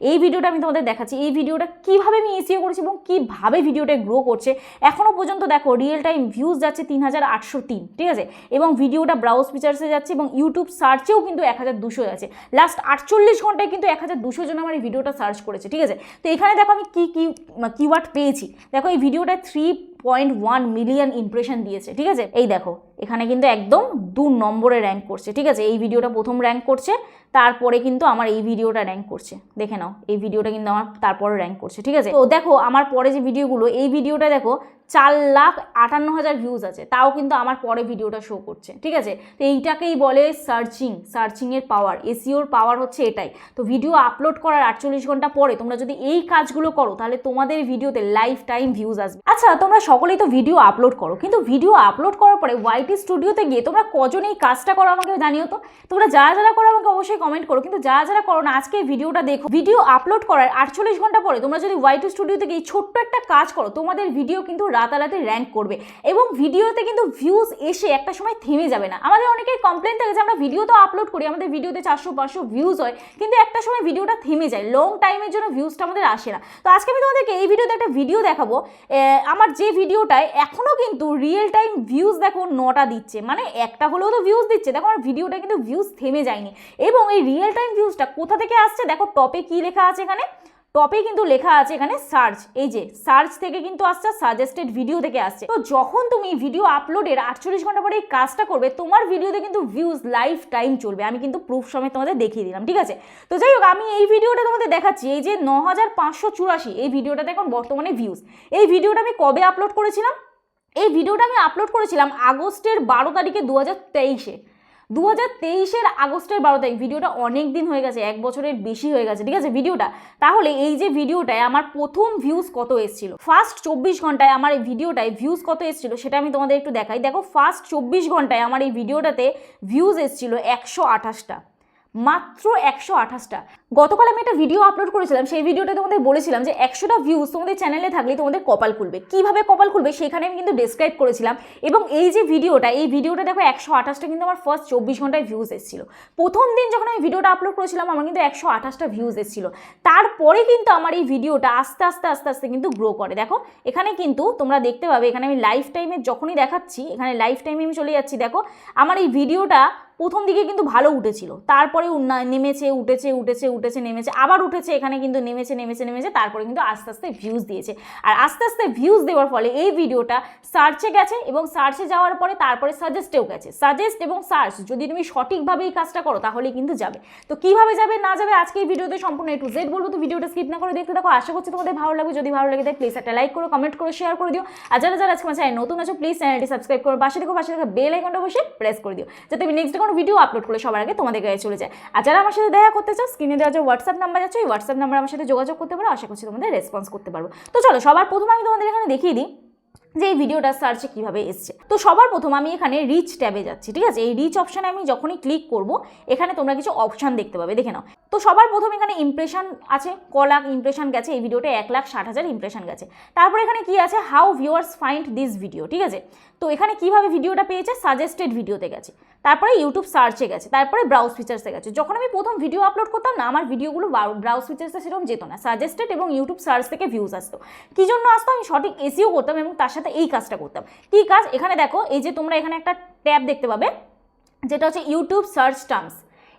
এই ভিডিওটা আমি তোমাদের দেখাচ্ছি। এই ভিডিওটা কীভাবে আমি এসিও করেছি এবং কীভাবে ভিডিওটা গ্রো করছে এখনও পর্যন্ত দেখো রিয়েল টাইম ভিউজ যাচ্ছে তিন হাজার আটশো তিন, ঠিক আছে? এবং ভিডিওটা ব্রাউজ ফিচার্সে যাচ্ছে এবং ইউটিউব সার্চেও কিন্তু এক হাজার দুশো যাচ্ছে। লাস্ট আটচল্লিশ ঘন্টায় কিন্তু এক হাজার দুশো জন আমার এই ভিডিওটা সার্চ করেছে, ঠিক আছে? তো এখানে দেখো আমি কী কী কিওয়ার্ড পেয়েছি। দেখো এই ভিডিওটা three point one million impression দিয়েছে, ঠিক আছে? এই দেখো, এখানে কিন্তু একদম দু নম্বরে র্যাঙ্ক করছে, ঠিক আছে? এই ভিডিওটা প্রথম র্যাঙ্ক করছে, তারপরে কিন্তু আমার এই ভিডিওটা র্যাঙ্ক করছে। দেখে নাও, এই ভিডিওটা কিন্তু আমার তারপরে র্যাঙ্ক করছে, ঠিক আছে? তো দেখো, আমার পরে যে ভিডিওগুলো এই ভিডিওটা দেখো চার লাখ আটান্ন হাজার ভিউজ আছে। তাও কিন্তু আমার পরে ভিডিওটা শো করছে। ঠিক আছে? তো এইটাকেই বলে সার্চিং সার্চিংয়ের পাওয়ার এসিওর পাওয়ার হচ্ছে এটাই। তো ভিডিও আপলোড করার আটচল্লিশ ঘণ্টা পরে তোমরা যদি এই কাজগুলো করো, তাহলে তোমাদের ভিডিওতে লাইফ টাইম ভিউজ আসবে। আচ্ছা তোমরা সকলেই তো ভিডিও আপলোড করো, কিন্তু ভিডিও আপলোড করার পরে ওয়াইটি স্টুডিওতে গিয়ে তোমরা কজন এই কাজটা করো আমাকে জানিও তো? তোমরা যারা যারা করো আমাকে অবশ্যই কমেন্ট করো, কিন্তু যারা যারা করো না, আজকে ভিডিওটা দেখো। ভিডিও আপলোড করার আটচল্লিশ ঘণ্টা পরে তোমরা যদি ওয়াইটি স্টুডিওতে গিয়ে ছোট্ট একটা কাজ করো, তোমাদের ভিডিও কিন্তু রাতারাতি র্যাঙ্ক করবে। এবং ভিডিওতে কিন্তু ভিউজ এসে একটা সময় থেমে যাবে না। আমাদের অনেকের কমপ্লেন থাকে যে আমরা ভিডিও তো আপলোড করি, আমাদের ভিডিওতে চারশো, পাঁচশো ভিউজ হয়, কিন্তু একটা সময় ভিডিওটা থেমে যায়। লং টাইমের জন্য ভিউজটা আমাদের আসে না। তো আজকে আমি তোমাদেরকে এই ভিডিওতে একটা ভিডিও দেখাবো। আমার যে ভিডিওটায় এখনও কিন্তু রিয়েল টাইম ভিউজ দেখো নটা দিচ্ছে। মানে একটা হলেও তো ভিউজ দিচ্ছে। দেখো আমার ভিডিওটা কিন্তু ভিউজ থেমে যায়নি। এবং এই রিয়েল টাইম ভিউজটা কোথা থেকে আসছে? দেখো টপে কি লেখা আছে এখানে? টপে কিন্তু লেখা আছে এখানে সার্চ এই যে সার্চ থেকে কিন্তু আসছে সাজেস্টেড ভিডিও থেকে আসছে। তো যখন তুমি ভিডিও আপলোডের আটচল্লিশ ঘণ্টা পরে এই কাজটা করবে, তোমার ভিডিওতে কিন্তু ভিউজ লাইফ টাইম চলবে। আমি কিন্তু প্রুফ সমেত তোমাদের দেখিয়ে দিলাম, ঠিক আছে? তো যাই হোক, আমি এই ভিডিওটা তোমাদের দেখাচ্ছি। এই যে ন হাজার পাঁচশো চুরাশি, এই ভিডিওটাতে এখন বর্তমানে ভিউজ এই ভিডিওটা আমি কবে আপলোড করেছিলাম? এই ভিডিওটা আমি আপলোড করেছিলাম আগস্টের বারো তারিখে দু হাজার তেইশে। দু হাজার তেইশের আগস্টের বারো তারিখ ভিডিওটা অনেক দিন হয়ে গেছে, এক বছরের বেশি হয়ে গেছে, ঠিক আছে? ভিডিওটা, তাহলে এই যে ভিডিওটায় আমার প্রথম ভিউজ কত এসেছিল? ফার্স্ট চব্বিশ ঘন্টায় আমার এই ভিডিওটায় ভিউজ কত এসেছিল সেটা আমি তোমাদের একটু দেখাই। দেখো ফার্স্ট চব্বিশ ঘন্টায় আমার এই ভিডিওটাতে ভিউজ এসেছিল একশো আঠাশটা। মাত্র একশো আঠাশটা। গতকাল আমি একটা ভিডিও আপলোড করেছিলাম, সেই ভিডিওটা তোমাদের বলেছিলাম যে একশোটা ভিউজ তোমাদের চ্যানেলে থাকলে তোমাদের কপাল খুলবে। কীভাবে কপাল খুলবে সেখানে আমি কিন্তু ডিসক্রাইব করেছিলাম এবং এই যে ভিডিওটা এই ভিডিওটা দেখো একশো আঠাশটা কিন্তু আমার ফার্স্ট চব্বিশ ঘন্টায় ভিউজ এসেছিল। প্রথম দিন যখন আমি ভিডিওটা আপলোড করেছিলাম, আমার কিন্তু একশো আঠাশটা ভিউজ এসেছিল। তারপরে কিন্তু আমার এই ভিডিওটা আস্তে আস্তে আস্তে আস্তে কিন্তু গ্রো করে। দেখো, এখানে কিন্তু তোমরা দেখতে পাবে, এখানে আমি লাইফ টাইমে যখনই দেখাচ্ছি, এখানে লাইফ টাইমে আমি চলে যাচ্ছি, দেখো, আমার এই ভিডিওটা প্রথম দিকে কিন্তু ভালো উঠেছিল। তারপরে নেমেছে, উঠেছে উঠেছে উঠেছে, নেমেছে, আবার উঠেছে, এখানে কিন্তু নেমেছে নেমেছে নেমেছে, তারপরে কিন্তু আস্তে আস্তে ভিউজ দিয়েছে। আর আস্তে আস্তে ভিউজ দেওয়ার ফলে এই ভিডিওটা সার্চে গেছে এবং সার্চে যাওয়ার পরে তারপরে সাজেস্টেও গেছে। সাজেস্ট এবং সার্চ যদি তুমি সঠিকভাবে এই কাজটা করো, তাহলে কিন্তু যাবে। তো কীভাবে যাবে, না যাবে, আজকে এই ভিডিওতে সম্পূর্ণ একটু জেড বলব, তো ভিডিওটা স্কিপ না করে দেখতে দেখো আশা করছি তোমাদের ভালো লাগবে। যদি ভালো লাগে তাই প্লিজ একটা লাইক করো কমেন্ট করো শেয়ার করে দিও। আর যারা যারা আজকে আমার নতুন আছো প্লিজ চ্যানেলটি সাবস্ক্রাইব করো। পাশে দেখো পাশে দেখো বেল আইকনটা বসে প্রেস করে দিও। যাতে আমি নেক্সট কোনো ভিডিও আপলোড করলে সবার আগে তোমাদের গায়ে চলে যায়। আর যারা আমার সাথে দেখা করতে চাও স্ক্রিনে দেওয়া যে হোয়াটসঅ্যাপ নাম্বার আছে ওই হোয়াটসঅ্যাপ নাম্বার আমার সাথে যোগাযোগ করতে পারো। আশা করছি তোমাদের রেসপন্স করতে পারব। তো চলো, সবার প্রথম আমি তোমাদের এখানে দেখিয়ে দিই যে এই ভিডিওটা সার্চে কীভাবে এসছে। তো সবার প্রথম আমি এখানে রিচ ট্যাবে যাচ্ছি, ঠিক আছে? এই রিচ অপশানে আমি যখনই ক্লিক করব, এখানে তোমরা কিছু অপশান দেখতে পাবে, দেখে নাও। তো সবার প্রথম এখানে ইমপ্রেশন আছে, ক লাখ ইমপ্রেশন গেছে, এই ভিডিওটা এক লাখ ষাট হাজার ইমপ্রেশন গেছে। তারপরে এখানে কি আছে? How viewers find this video ঠিক আছে? তো এখানে কীভাবে ভিডিওটা পেয়েছে? সাজেস্টেড ভিডিওতে গেছে। তারপরে ইউটিউব সার্চে গেছে, তারপরে ব্রাউজ ফিচার্সে গেছে। যখন আমি প্রথম ভিডিও আপলোড করতাম না, আমার ভিডিওগুলো ব্রাউজ ফিচার্সে সেরকম যেত না। সাজেস্টেড এবং ইউটিউব সার্চ থেকে ভিউজ আসতো। কী জন্য আসতো? আমি সঠিক এসিও করতাম এবং তার সাথে এই কাজটা করতাম। কী কাজ? এখানে দেখো, এই যে তোমরা এখানে একটা ট্যাব দেখতে পাবে, যেটা হচ্ছে ইউটিউব সার্চ টার্মস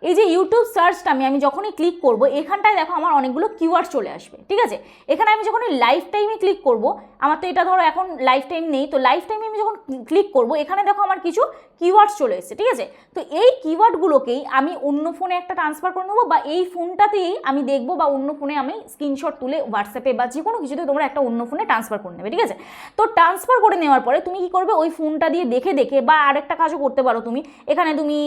এই যে ইউটিউব সার্চটা আমি আমি যখনই ক্লিক করব, এখানটায় দেখো আমার অনেকগুলো কিওয়ার্ড চলে আসবে, ঠিক আছে? এখানে আমি যখন লাইফ টাইমে ক্লিক করব, আমার তো এটা ধরো এখন লাইফ টাইম নেই, তো লাইফ টাইমে আমি যখন ক্লিক করব, এখানে দেখো আমার কিছু কিওয়ার্ডস চলে এসেছে, ঠিক আছে? তো এই কিওয়ার্ডগুলোকেই আমি অন্য ফোনে একটা ট্রান্সফার করে নেব বা এই ফোনটাতেই আমি দেখব বা অন্য ফোনে আমি স্ক্রিনশট তুলে হোয়াটসঅ্যাপে বা যে কোনো কিছুতে তোমরা একটা অন্য ফোনে ট্রান্সফার করে নেবে, ঠিক আছে? তো ট্রান্সফার করে নেওয়ার পরে তুমি কি করবে? ওই ফোনটা দিয়ে দেখে দেখে বা আরেকটা কাজও করতে পারো তুমি। এখানে তুমি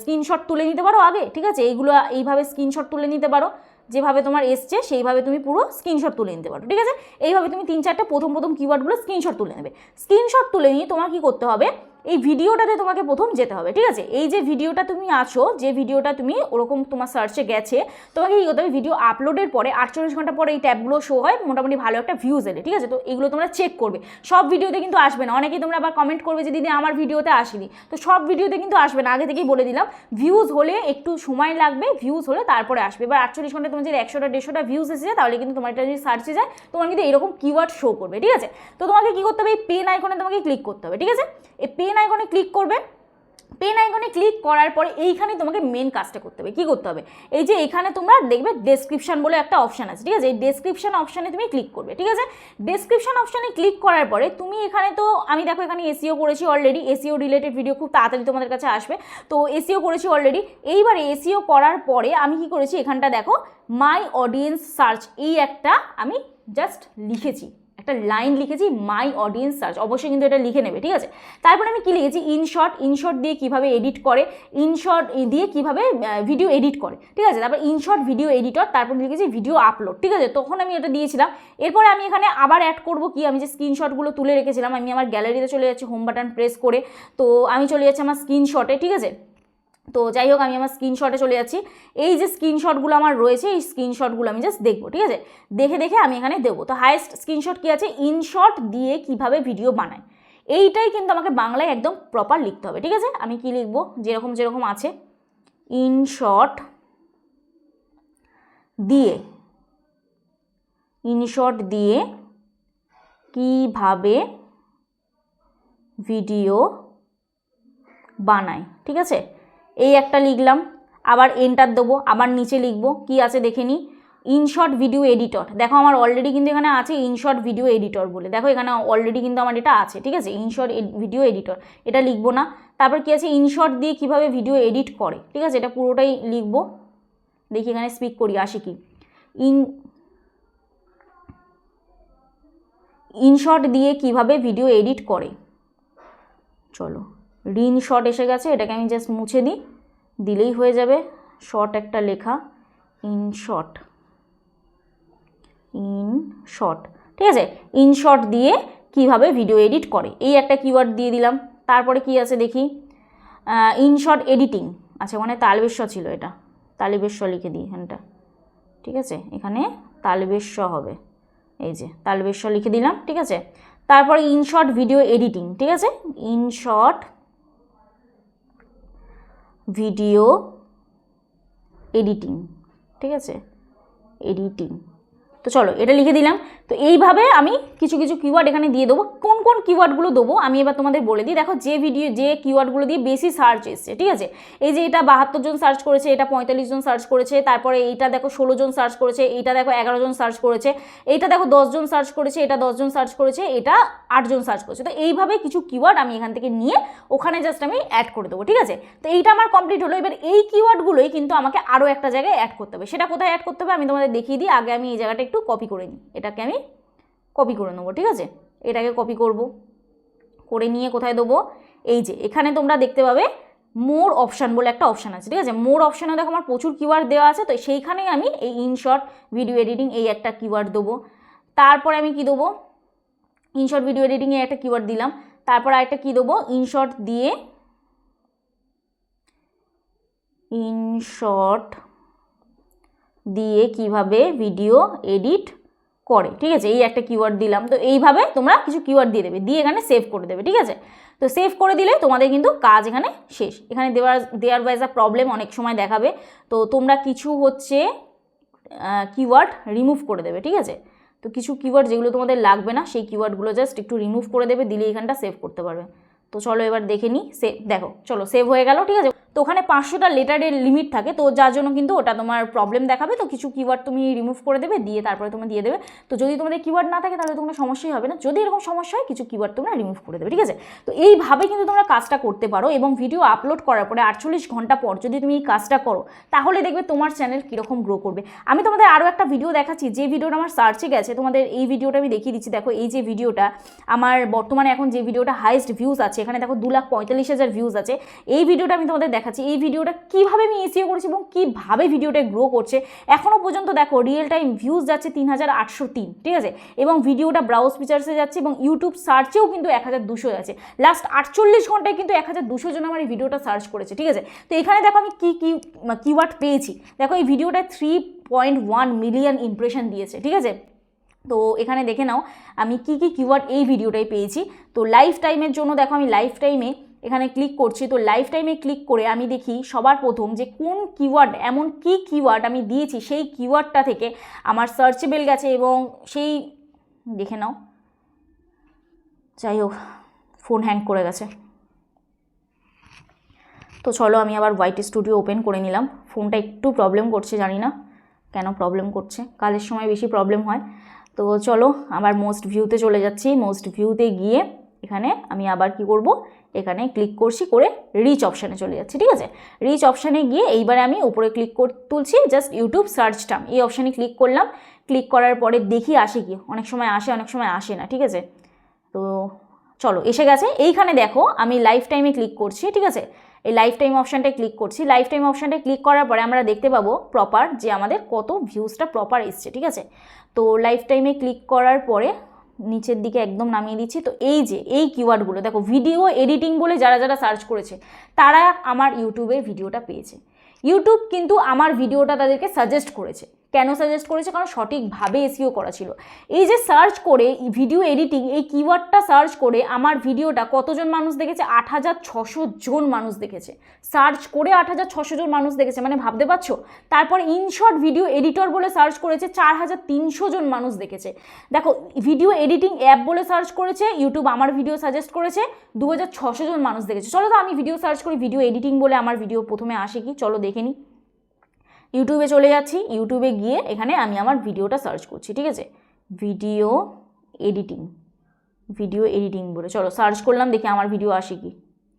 স্ক্রিনশট তুলে নিতে পারো আগে, ঠিক আছে? এইগুলো এইভাবে স্ক্রিনশট তুলে নিতে পারো। যেভাবে তোমার এসছে, সেইভাবে তুমি পুরো স্ক্রিনশট তুলে নিতে পারো, ঠিক আছে? এইভাবে তুমি তিন চারটে প্রথম প্রথম কিওয়ার্ডগুলো স্ক্রিনশট তুলে নেবে। স্ক্রিনশট তুলে নিয়ে তোমার কি করতে হবে? এই ভিডিওটাতে তোমাকে প্রথম যেতে হবে, ঠিক আছে? এই যে ভিডিওটা তুমি আছো, যে ভিডিওটা তুমি ওরকম তোমার সার্চে গেছে, তোমাকে কী করতে হবে? ভিডিও আপলোডের পরে আটচল্লিশ ঘণ্টা পরে এই ট্যাবগুলো শো হয়, মোটামুটি ভালো একটা ভিউজ এলে, ঠিক আছে? তো এগুলো তোমরা চেক করবে। সব ভিডিওতে কিন্তু আসবে না। অনেকেই তোমরা আবার কমেন্ট করবে যে, দিদি, আমার ভিডিওতে আসেনি। তো সব ভিডিওতে কিন্তু আসবে না। আগে থেকেই বলে দিলাম ভিউজ হলে একটু সময় লাগবে ভিউজ হলে তারপরে আসবে। এবার আটচল্লিশ ঘণ্টা তোমার যদি একশোটা, দেড়শোটা ভিউজ এসে যায়, তাহলে কিন্তু তোমার এটা যদি সার্চে যায়, তোমার কিন্তু এরকম কিওয়ার্ড শো করবে, ঠিক আছে? তো তোমাকে কী করতে হবে? এই পেন আইকনে তোমাকে ক্লিক করতে হবে, ঠিক আছে? এই পেন আইকনে ক্লিক করবে। পেন আইকনে ক্লিক করার পরে এইখানে তোমাকে মেন কাজটা করতে হবে। কী করতে হবে? এই যে এখানে তোমরা দেখবে ডেসক্রিপশন বলে একটা অপশান আছে, ঠিক আছে? এই ডেসক্রিপশন অপশানে তুমি ক্লিক করবে, ঠিক আছে? ডেসক্রিপশন অপশানে ক্লিক করার পরে তুমি এখানে তো, আমি দেখো এখানে এসিও করেছি অলরেডি এসিও রিলেটেড ভিডিও খুব তাড়াতাড়ি তোমাদের কাছে আসবে। তো এসিও করেছি অলরেডি এইবারে এসিও করার পরে আমি কি করেছি? এখানটা দেখো মাই অডিয়েন্স সার্চ এই একটা আমি জাস্ট লিখেছি। একটা লাইন লিখেছি মাই অডিয়েন্স সার্চ অবশ্যই কিন্তু এটা লিখে নেবে, ঠিক আছে? তারপরে আমি কি লিখেছি? ইনশর্ট ইনশর্ট দিয়ে কীভাবে এডিট করে? ইনশর্ট দিয়ে কীভাবে ভিডিও এডিট করে? ঠিক আছে? তারপর ইনশর্ট ভিডিও এডিটর তারপর লিখেছি ভিডিও আপলোড ঠিক আছে? তখন আমি এটা দিয়েছিলাম। এরপরে আমি এখানে আবার অ্যাড করব কি? আমি যে স্ক্রিনশটগুলো তুলে রেখেছিলাম, আমি আমার গ্যালারিতে চলে যাচ্ছি হোম বাটন প্রেস করে। তো আমি চলে যাচ্ছি আমার স্ক্রিনশটে ঠিক আছে? তো যাই হোক আমি আমার স্ক্রিনশটে চলে যাচ্ছি। এই যে স্ক্রিনশটগুলো আমার রয়েছে, এই স্ক্রিনশটগুলো আমি জাস্ট দেখব, ঠিক আছে? দেখে দেখে আমি এখানে দেবো। তো হায়েস্ট স্ক্রিনশট কী আছে? ইনশট দিয়ে কীভাবে ভিডিও বানায়। এইটাই কিন্তু আমাকে বাংলায় একদম প্রপার লিখতে হবে, ঠিক আছে? আমি কি লিখব? যেরকম যেরকম আছে। ইনশট দিয়ে ইনশট দিয়ে কীভাবে ভিডিও বানায়, ঠিক আছে? এই একটা লিখলাম, আবার এন্টার দেবো, আবার নিচে লিখব, কি আছে দেখে নিই ইনশর্ট ভিডিও এডিটর দেখো আমার অলরেডি কিন্তু এখানে আছে ইনশর্ট ভিডিও এডিটর বলে। দেখো এখানে অলরেডি কিন্তু আমার এটা আছে, ঠিক আছে? ইনশর্ট ভিডিও এডিটর এটা লিখব না। তারপর কি আছে? ইনশর্ট দিয়ে কীভাবে ভিডিও এডিট করে? ঠিক আছে? এটা পুরোটাই লিখব। দেখি এখানে স্পিক করি, আসি কি? ইন ইনশর্ট দিয়ে কীভাবে ভিডিও এডিট করে? চলো। রিন শট এসে গেছে, এটাকে আমি জাস্ট মুছে দিই, দিলেই হয়ে যাবে। শর্ট একটা লেখা ইন শর্ট ইন শর্ট ঠিক আছে? ইন শর্ট দিয়ে কীভাবে ভিডিও এডিট করে? এই একটা কিওয়ার্ড দিয়ে দিলাম, তারপরে কি আছে দেখি? ইন শর্ট এডিটিং আচ্ছা মানে তালবেশ্ব ছিল এটা। তালিবেশ্ব লিখে দিই এখানটা, ঠিক আছে? এখানে তালবেশ্ব হবে, এই যে তালবেশ্ব লিখে দিলাম, ঠিক আছে? তারপরে ইনশর্ট ভিডিও এডিটিং ঠিক আছে? ইনশর্ট ভিডিও এডিটিং ঠিক আছে? এডিটিং তো চলো, এটা লিখে দিলাম। তো এইভাবে আমি কিছু কিছু কিওয়ার্ড এখানে দিয়ে দেবো। কোন কোন কিওয়ার্ডগুলো দেবো, আমি এবার তোমাদের বলে দিই। দেখো, যে ভিডিও যে কিওয়ার্ডগুলো দিয়ে বেশি সার্চ এসছে, ঠিক আছে? এই যে এটা বাহাত্তর জন সার্চ করেছে, এটা পঁয়তাল্লিশ জন সার্চ করেছে, তারপরে এইটা দেখো ষোলো জন সার্চ করেছে, এইটা দেখো এগারো জন সার্চ করেছে, এইটা দেখো দশজন সার্চ করেছে, এটা দশজন সার্চ করেছে, এটা আটজন সার্চ করেছে। তো এইভাবে কিছু কিওয়ার্ড আমি এখান থেকে নিয়ে ওখানে জাস্ট আমি অ্যাড করে দেবো, ঠিক আছে? তো এইটা আমার কমপ্লিট হলো। এবার এই কিওয়ার্ডগুলোই কিন্তু আমাকে আরও একটা জায়গায় অ্যাড করতে হবে। সেটা কোথায় অ্যাড করতে হবে আমি তোমাদের দেখিয়ে দিই। আগে আমি এই জায়গাটা একটু কপি করে নিই। এটাকে আমি কপি করে নেব, ঠিক আছে? এটাকে কপি করব, করে নিয়ে কোথায় দেবো? এই যে, এখানে তোমরা দেখতে পাবে মোর অপশান বলে একটা অপশান আছে, ঠিক আছে? মোর অপশানে দেখো আমার প্রচুর কিওয়ার্ড দেওয়া আছে, তো সেইখানেই আমি এই ইনশর্ট ভিডিও এডিটিং এই একটা কিওয়ার্ড দেবো। তারপরে আমি কি দেবো? ইনশর্ট ভিডিও এডিটিংয়ে একটা কিওয়ার্ড দিলাম। তারপর আরেকটা কী দেবো? ইনশর্ট দিয়ে ইনশর্ট দিয়ে কীভাবে ভিডিও এডিট করে, ঠিক আছে? এই একটা কিওয়ার্ড দিলাম, তো এইভাবে তোমরা কিছু কিওয়ার্ড দিয়ে দেবে, দিয়ে এখানে সেভ করে দেবে, ঠিক আছে? তো সেভ করে দিলে তোমাদের কিন্তু কাজ এখানে শেষ। এখানে দেওয়ার দেওয়ার ওয়াইজ আ প্রবলেম অনেক সময় দেখাবে, তো তোমরা কিছু হচ্ছে কিওয়ার্ড রিমুভ করে দেবে, ঠিক আছে? তো কিছু কিওয়ার্ড যেগুলো তোমাদের লাগবে না, সেই কিওয়ার্ডগুলো জাস্ট একটু রিমুভ করে দেবে দিলে এখানটা সেভ করতে পারবে। তো চলো এবার দেখে নিই। সে, দেখো, চলো সেভ হয়ে গেল, ঠিক আছে? তো ওখানে পাঁচশোটা লেটারের লিমিট থাকে, তো যার জন্য কিন্তু ওটা তোমার প্রবলেম দেখাবে, তো কিছু কিওয়ার্ড তুমি রিমুভ করে দেবে, দিয়ে তারপরে তুমি দিয়ে দেবে। তো যদি তোমাদের কিওয়ার্ড না থাকে, তাহলে তোমার সমস্যাই হবে না। যদি এরকম সমস্যা হয়, কিছু কিওয়ার্ড তোমরা রিমুভ করে দেবে, ঠিক আছে? তো এইভাবে কিন্তু তোমরা কাজটা করতে পারো এবং ভিডিও আপলোড করার পরে আটচল্লিশ ঘণ্টা পর যদি তুমি এই কাজটা করো, তাহলে দেখবে তোমার চ্যানেল কীরকম গ্রো করবে। আমি তোমাদের আরও একটা ভিডিও দেখাচ্ছি, যে ভিডিওটা আমার সার্চে গেছে, তোমাদের এই ভিডিওটা আমি দেখিয়ে দিচ্ছি। দেখো, এই যে ভিডিওটা আমার বর্তমানে এখন যে ভিডিওটা হাইয়েস্ট ভিউজ আছে এখানে দেখো দু লাখ পঁয়তাল্লিশ হাজার ভিউজ আছে। এই ভিডিওটা আমি তোমাদের দেখাচ্ছি। এই ভিডিওটা কীভাবে আমি এসিও করেছি এবং কীভাবে ভিডিওটা গ্রো করছে এখনও পর্যন্ত দেখো রিয়েল টাইম ভিউজ যাচ্ছে তিন হাজার আটশো তিন, ঠিক আছে? এবং ভিডিওটা ব্রাউজ ফিচার্সে যাচ্ছে এবং ইউটিউব সার্চেও কিন্তু এক হাজার দুশো যাচ্ছে লাস্ট আটচল্লিশ ঘন্টায় কিন্তু এক হাজার দুশো জন আমার এই ভিডিওটা সার্চ করেছে, ঠিক আছে? তো এখানে দেখো আমি কী কী কিওয়ার্ড পেয়েছি। দেখো এই ভিডিওটা three point one million impression দিয়েছে, ঠিক আছে? তো এখানে দেখে নাও, আমি কি কি কিওয়ার্ড এই ভিডিওটাই পেয়েছি। তো লাইফ টাইমের জন্য দেখো, আমি লাইফ টাইমে এখানে ক্লিক করছি। তো লাইফ টাইমে ক্লিক করে আমি দেখি সবার প্রথম যে কোন কিওয়ার্ড এমন কি কিওয়ার্ড আমি দিয়েছি, সেই কিওয়ার্ডটা থেকে আমার সার্চেবেল গেছে এবং সেই, দেখে নাও, যাই হোক ফোন হ্যাং করে গেছে। তো চলো, আমি আবার হোয়াইট স্টুডিও ওপেন করে নিলাম। ফোনটা একটু প্রবলেম করছে, জানি না কেন প্রবলেম করছে। কাজের সময় বেশি প্রবলেম হয়। তো চলো আবার মোস্ট ভিউতে চলে যাচ্ছি। মোস্ট ভিউতে গিয়ে এখানে আমি আবার কি করব? এখানে ক্লিক করছি, করে রিচ অপশানে চলে যাচ্ছি, ঠিক আছে? রিচ অপশানে গিয়ে এইবারে আমি উপরে ক্লিক কর, তুলছি জাস্ট ইউটিউব সার্চ টার্ম এই অপশানে ক্লিক করলাম। ক্লিক করার পরে দেখি আসে কি? অনেক সময় আসে, অনেক সময় আসে না, ঠিক আছে? তো চলো, এসে গেছে। এইখানে দেখো, আমি লাইফ টাইমে ক্লিক করছি, ঠিক আছে? এই লাইফ টাইম অপশানটায় ক্লিক করছি। লাইফ টাইম অপশানটায় ক্লিক করার পরে আমরা দেখতে পাবো প্রপার যে আমাদের কত ভিউজটা প্রপার এসছে, ঠিক আছে? তো লাইফ টাইমে ক্লিক করার পরে নিচের দিকে একদম নামিয়ে দিচ্ছি। তো এই যে, এই কিওয়ার্ডগুলো দেখো ভিডিও এডিটিং বলে যারা যারা সার্চ করেছে, তারা আমার ইউটিউবে ভিডিওটা পেয়েছে। ইউটিউব কিন্তু আমার ভিডিওটা তাদেরকে সাজেস্ট করেছে। কেন সাজেস্ট করেছে? কারণ সঠিকভাবে এসিও করা ছিল। এই যে সার্চ করে ভিডিও এডিটিং এই কিওয়ার্ডটা সার্চ করে, আমার ভিডিওটা কতজন মানুষ দেখেছে? আট হাজার ছশো জন মানুষ দেখেছে। সার্চ করে আট হাজার ছশো জন মানুষ দেখেছে। মানে ভাবতে পারছ? তারপর ইনশর্ট ভিডিও এডিটর বলে সার্চ করেছে, চার হাজার তিনশো জন মানুষ দেখেছে। দেখো ভিডিও এডিটিং অ্যাপ বলে সার্চ করেছে ইউটিউব আমার ভিডিও সাজেস্ট করেছে, দু হাজার ছশো জন মানুষ দেখেছে। চলো তো আমি ভিডিও সার্চ করি ভিডিও এডিটিং বলে আমার ভিডিও প্রথমে আসে কি? চলো দেখে নিই ইউটিউবে চলে যাচ্ছি, ইউটিউবে গিয়ে এখানে আমি আমার ভিডিওটা সার্চ করছি, ঠিক আছে? ভিডিও এডিটিং ভিডিও এডিটিং বলে। চলো সার্চ করলাম, দেখি আমার ভিডিও আসে কি।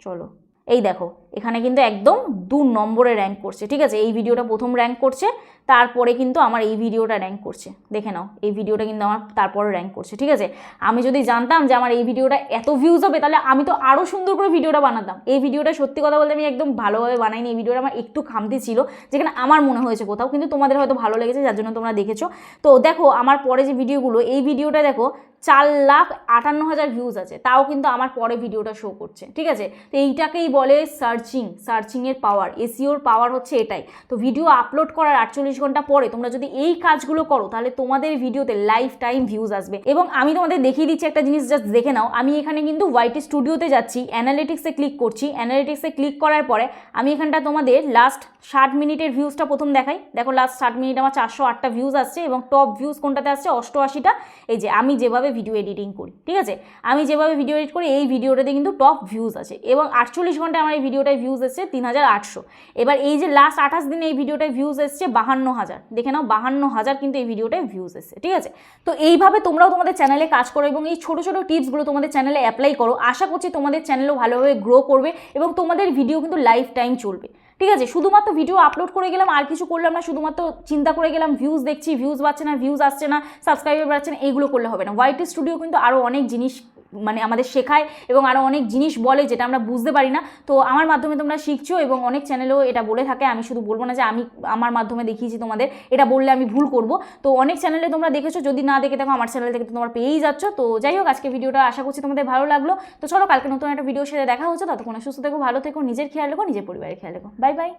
চলো। এই দেখো, এখানে কিন্তু একদম দু নম্বরে র্যাঙ্ক করছে, ঠিক আছে? এই ভিডিওটা প্রথম র্যাঙ্ক করছে তারপরে কিন্তু আমার এই ভিডিওটা র্যাঙ্ক করছে। দেখে নাও, এই ভিডিওটা কিন্তু আমার তারপরে র্যাঙ্ক করছে, ঠিক আছে? আমি যদি জানতাম যে আমার এই ভিডিওটা এত ভিউজ হবে, তাহলে আমি তো আরও সুন্দর করে ভিডিওটা বানাতাম। এই ভিডিওটা সত্যি কথা বলতে আমি একদম ভালোভাবে বানাইনি। এই ভিডিওটা আমার একটু খামতি ছিল, যেখানে আমার মনে হয়েছে কোথাও, কিন্তু তোমাদের হয়তো ভালো লেগেছে, যার জন্য তোমরা দেখেছ। তো দেখো, আমার পরে যে ভিডিওগুলো, এই ভিডিওটা দেখো, চার লাখ আটান্ন হাজার ভিউজ আছে, তাও কিন্তু আমার পরে ভিডিওটা শো করছে, ঠিক আছে? তো এইটাকেই বলে সার্চিং সার্চিংয়ের পাওয়ার এসিওর পাওয়ার হচ্ছে এটাই। তো ভিডিও আপলোড করার আটচল্লিশ ঘণ্টা পরে তোমরা যদি এই কাজগুলো করো, তাহলে তোমাদের ভিডিওতে লাইফ টাইম ভিউজ আসবে। এবং আমি তোমাদের দেখিয়ে দিচ্ছি একটা জিনিস জাস্ট দেখে নাও। আমি এখানে কিন্তু ওয়াইটি স্টুডিওতে যাচ্ছি অ্যানালিটিক্সে ক্লিক করছি। অ্যানালিটিক্সে ক্লিক করার পরে আমি এখানটা তোমাদের লাস্ট ষাট মিনিটের ভিউজটা প্রথম দেখাই। দেখো লাস্ট ষাট মিনিট আমার চারশো আটটা ভিউজ আসছে এবং টপ ভিউজ কোনটাতে আসছে? অষ্টআশিটা। এই যে, আমি যেভাবে ভিডিও এডিটিং করি, ঠিক আছে? আমি যেভাবে ভিডিও এডিট করি, এই ভিডিওটাতে কিন্তু টপ ভিউজ আছে। এবং আটচল্লিশ ঘন্টায় আমার এই ভিডিওটায় ভিউজ এসছে তিন হাজার আটশো। এবার এই যে লাস্ট আঠাশ দিনে এই ভিডিওটায় ভিউজ এসছে বাহান্ন হাজার। দেখে নাও, বাহান্ন হাজার কিন্তু এই ভিডিওটায় ভিউজ এসছে, ঠিক আছে? তো এইভাবে তোমরাও তোমাদের চ্যানেলে কাজ করো এবং এই ছোটো ছোটো টিপসগুলো তোমাদের চ্যানেলে অ্যাপ্লাই করো। আশা করছি তোমাদের চ্যানেলও ভালোভাবে গ্রো করবে এবং তোমাদের ভিডিও কিন্তু লাইফ টাইম চলবে, ঠিক আছে? শুধুমাত্র ভিডিও আপলোড করে গেলাম, আর কিছু করলাম না, শুধুমাত্র চিন্তা করে গেলাম ভিউজ দেখছি ভিউজ পাচ্ছে না ভিউজ আসছে না সাবস্ক্রাইবার বাড়ছে না, এইগুলো করলে হবে না। হোয়াইট স্টুডিও কিন্তু আরও অনেক জিনিস মানে আমাদের শেখায় এবং আরও অনেক জিনিস বলে যেটা আমরা বুঝতে পারি না। তো আমার মাধ্যমে তোমরা শিখছো এবং অনেক চ্যানেলেও এটা বলে থাকে। আমি শুধু বলব না যে আমি আমার মাধ্যমে দেখিয়েছি তোমাদের। এটা বললে আমি ভুল করব। তো অনেক চ্যানেলে তোমরা দেখেছ। যদি না দেখে দেখো আমার চ্যানেল থেকে তোমরা পেয়েই যাচ্ছ। তো যাই হোক, আজকে ভিডিওটা আশা করছি তোমাদের ভালো লাগল। তো চলো, কালকে নতুন একটা ভিডিও সেরে দেখা হচ্ছে। ততক্ষণ সুস্থ থেকো, ভালো থেকো, নিজের খেয়াল রেখো, নিজের পরিবারের খেয়াল রেখো। Bye bye